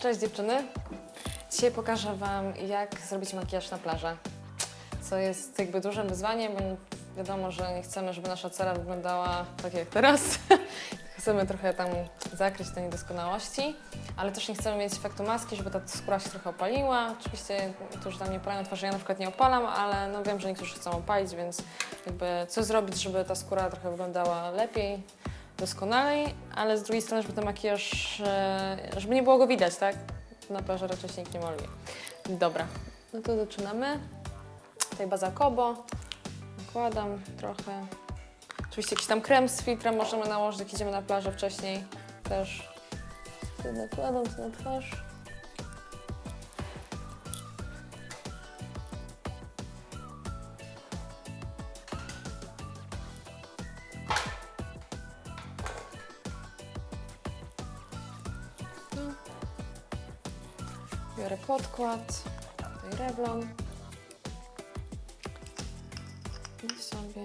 Cześć dziewczyny. Dzisiaj pokażę Wam, jak zrobić makijaż na plażę. Co jest jakby dużym wyzwaniem, bo wiadomo, że nie chcemy, żeby nasza cera wyglądała tak jak teraz. chcemy trochę tam zakryć te niedoskonałości, ale też nie chcemy mieć efektu maski, żeby ta skóra się trochę opaliła. Oczywiście że tam nie opalają twarzy, ja na przykład nie opalam, ale no wiem, że niektórzy chcą opalić, więc jakby co zrobić, żeby ta skóra trochę wyglądała lepiej, doskonalej, ale z drugiej strony, żeby ten makijaż, e, żeby nie było go widać, tak? Na plaży raczej się nikt nie maluje. Dobra, no to zaczynamy. Tutaj baza Kobo. Nakładam trochę. Oczywiście jakiś tam krem z filtrem możemy nałożyć, jak idziemy na plażę wcześniej. Też nakładam to na twarz. Biorę podkład, tutaj Revlon i sobie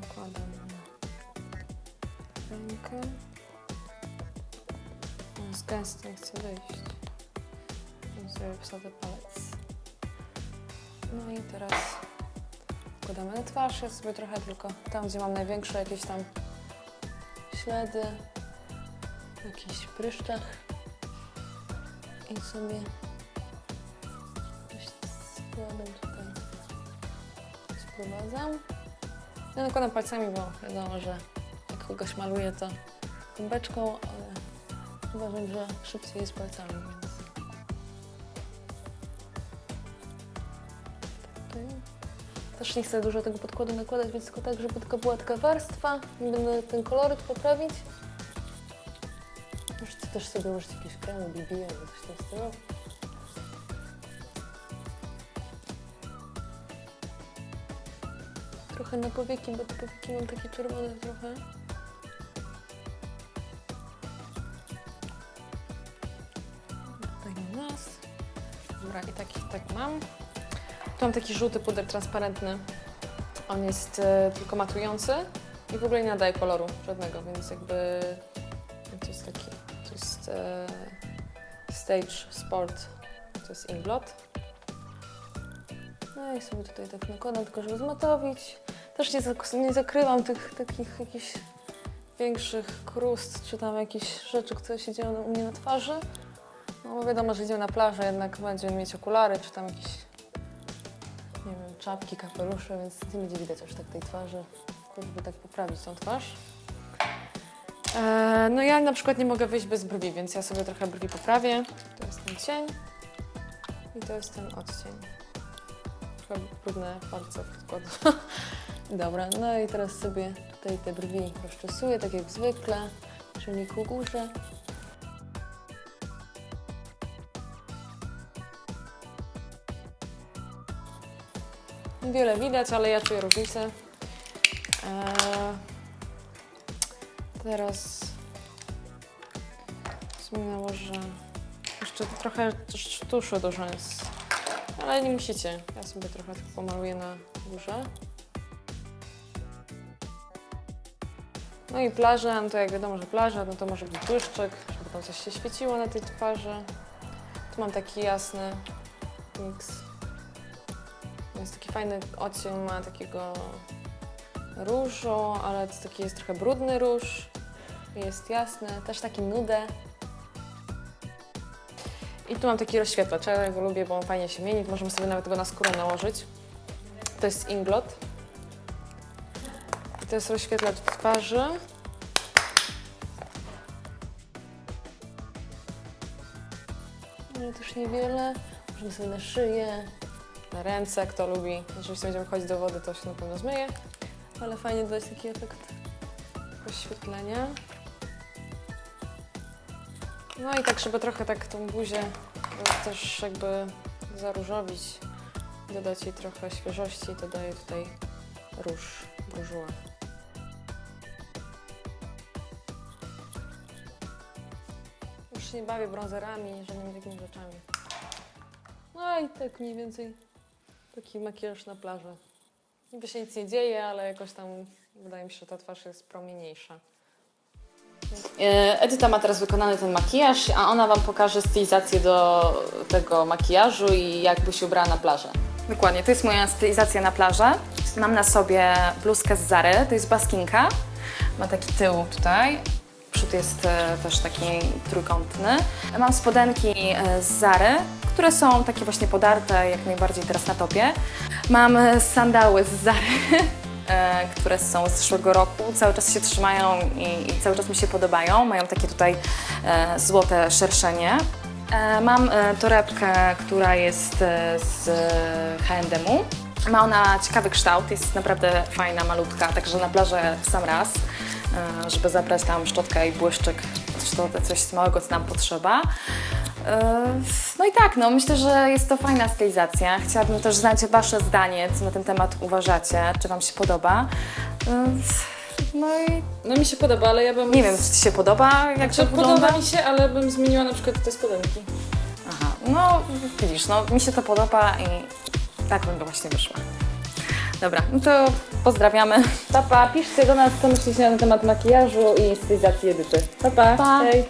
nakładam na rękę. On z gęsty nie chce wyjść. Więc sobie palec. No i teraz wkładamy na twarz. Ja sobie trochę tylko tam, gdzie mam największe jakieś tam ślady, w jakichś pryszczach i sobie coś składam tutaj, sprowadzam. Ja nakładam palcami, bo wiadomo, że jak kogoś maluję, to gąbeczką, ale uważam, że szybciej jest palcami, więc... Też nie chcę dużo tego podkładu nakładać, więc tylko tak, żeby tylko była taka warstwa. Będę ten koloryt poprawić. Możecie też sobie użyć jakiegoś kremu BB albo coś w tym stylu. Trochę na powieki, bo te powieki mam takie czerwone trochę. Tutaj. Dobra, i tak, i tak mam. Tu mam taki żółty puder transparentny. On jest e, tylko matujący i w ogóle nie nadaje koloru żadnego, więc jakby to jest taki, e, Stage Sport, to jest Inglot. No i sobie tutaj tak nakładam, tylko żeby zmatowić. Też nie, nie zakrywam tych takich jakichś większych krust, czy tam jakichś rzeczy, które się dzieją u mnie na twarzy. No bo wiadomo, że idziemy na plażę, jednak będziemy mieć okulary, czy tam jakieś, nie wiem, czapki, kapelusze, więc nie będzie widać aż tak tej twarzy, żeby tak poprawić tą twarz. E, no ja na przykład nie mogę wyjść bez brwi, więc ja sobie trochę brwi poprawię. To jest ten cień i to jest ten odcień. Trochę brudne palce podkładu. Dobra, no i teraz sobie tutaj te brwi rozczesuję, tak jak zwykle, czyli ku górze. Wiele widać, ale ja czuję różnicę. Eee, teraz w sumie nałożę jeszcze trochę sz- tuszu do rzęs, ale nie musicie. Ja sobie trochę tak pomaluję na górze. No i plaża, no to jak wiadomo, że plaża, no to może być błyszczyk, żeby tam coś się świeciło na tej twarzy. Tu mam taki jasny miks. Jest taki fajny odcień, ma takiego różu, ale to taki jest trochę brudny róż. Jest jasny, też taki nudę. I tu mam taki rozświetlacz, ja go lubię, bo on fajnie się mieni. Możemy sobie nawet go na skórę nałożyć. To jest Inglot. I to jest rozświetlacz twarzy. Ale też niewiele. Możemy sobie na szyję, na ręce, kto lubi. Oczywiście będziemy chodzić do wody, to się na pewno zmyje. Ale fajnie dodać taki efekt rozświetlenia. No i tak, żeby trochę tak tą buzię też jakby zaróżowić, dodać jej trochę świeżości, to daję tutaj róż, burżuła. Już się nie bawię brązerami, żadnymi takimi rzeczami. No i tak mniej więcej taki makijaż na plażę. Niby się nic nie dzieje, ale jakoś tam wydaje mi się, że ta twarz jest promieniejsza. E, Edyta ma teraz wykonany ten makijaż, a ona Wam pokaże stylizację do tego makijażu i jak by się ubrała na plażę. Dokładnie, to jest moja stylizacja na plażę. Mam na sobie bluzkę z Zary, to jest baskinka. Ma taki tył tutaj. Przód jest e, też taki trójkątny. Mam spodenki e, z Zary, które są takie właśnie podarte, jak najbardziej teraz na topie. Mam sandały z Zary, e, które są z zeszłego roku. Cały czas się trzymają i, i cały czas mi się podobają. Mają takie tutaj e, złote szerszenie. E, Mam torebkę, która jest z H&M-u. Ma ona ciekawy kształt, jest naprawdę fajna, malutka, także na plażę w sam raz, żeby zabrać tam szczotkę i błyszczyk, to coś małego, co nam potrzeba. E, No i tak, no myślę, że jest to fajna stylizacja. Chciałabym też znać Wasze zdanie, co na ten temat uważacie, czy Wam się podoba. E, No i No mi się podoba, ale ja bym... nie wiem, czy Ci się podoba, jak to Znaczy, wygląda? podoba mi się, ale bym zmieniła na przykład te spodenki. Aha, no widzisz, no mi się to podoba i tak bym właśnie wyszła. Dobra, no to pozdrawiamy. Papa, piszcie do nas, co myślicie na temat makijażu i stylizacji Edyty. Papa, Pa. hej!